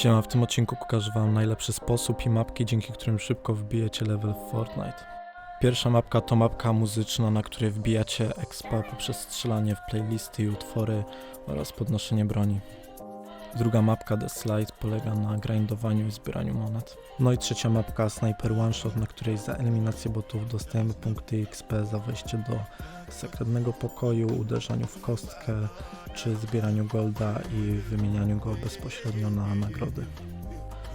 Siema, w tym odcinku pokażę wam najlepszy sposób i mapki, dzięki którym szybko wbijecie level w Fortnite. Pierwsza mapka to mapka muzyczna, na której wbijacie expa poprzez strzelanie w playlisty i utwory oraz podnoszenie broni. Druga mapka The Slide polega na grindowaniu i zbieraniu monet. No i trzecia mapka Sniper One Shot, na której za eliminację botów dostajemy punkty XP za wejście do sekretnego pokoju, uderzaniu w kostkę, czy zbieraniu golda i wymienianiu go bezpośrednio na nagrody.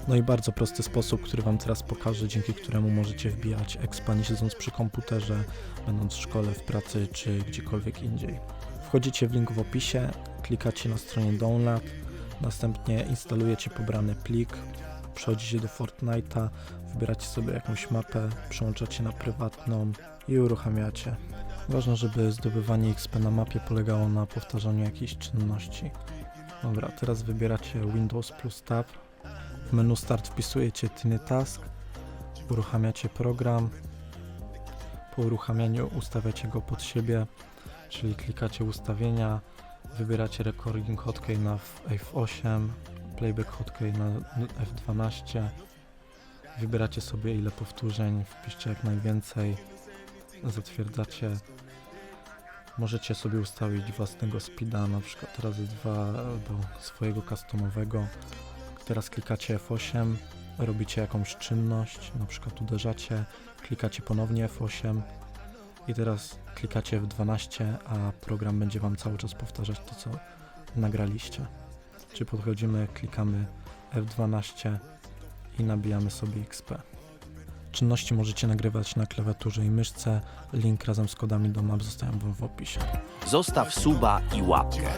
No i bardzo prosty sposób, który Wam teraz pokażę, dzięki któremu możecie wbijać expa nie siedząc przy komputerze, będąc w szkole, w pracy czy gdziekolwiek indziej. Wchodzicie w link w opisie, klikacie na stronie download, następnie instalujecie pobrany plik, przechodzicie do Fortnite'a, wybieracie sobie jakąś mapę, przełączacie na prywatną i uruchamiacie. Ważne, żeby zdobywanie XP na mapie polegało na powtarzaniu jakiejś czynności. Dobra, teraz wybieracie Windows plus Tab. W menu Start wpisujecie Tiny Task, uruchamiacie program. Po uruchamianiu ustawiacie go pod siebie, czyli klikacie ustawienia, wybieracie recording hotkey na F8, playback hotkey na F12. Wybieracie sobie ile powtórzeń, wpiszcie jak najwięcej, zatwierdzacie Możecie sobie ustawić własnego speeda, na przykład razy dwa albo swojego customowego. Teraz klikacie F8, robicie jakąś czynność, na przykład uderzacie, klikacie ponownie F8 i teraz klikacie F12, a program będzie Wam cały czas powtarzać to, co nagraliście. Czy podchodzimy, klikamy F12 i nabijamy sobie XP. Czynności możecie nagrywać na klawiaturze i myszce. Link razem z kodami do map zostają Wam w opisie. Zostaw suba i łapkę.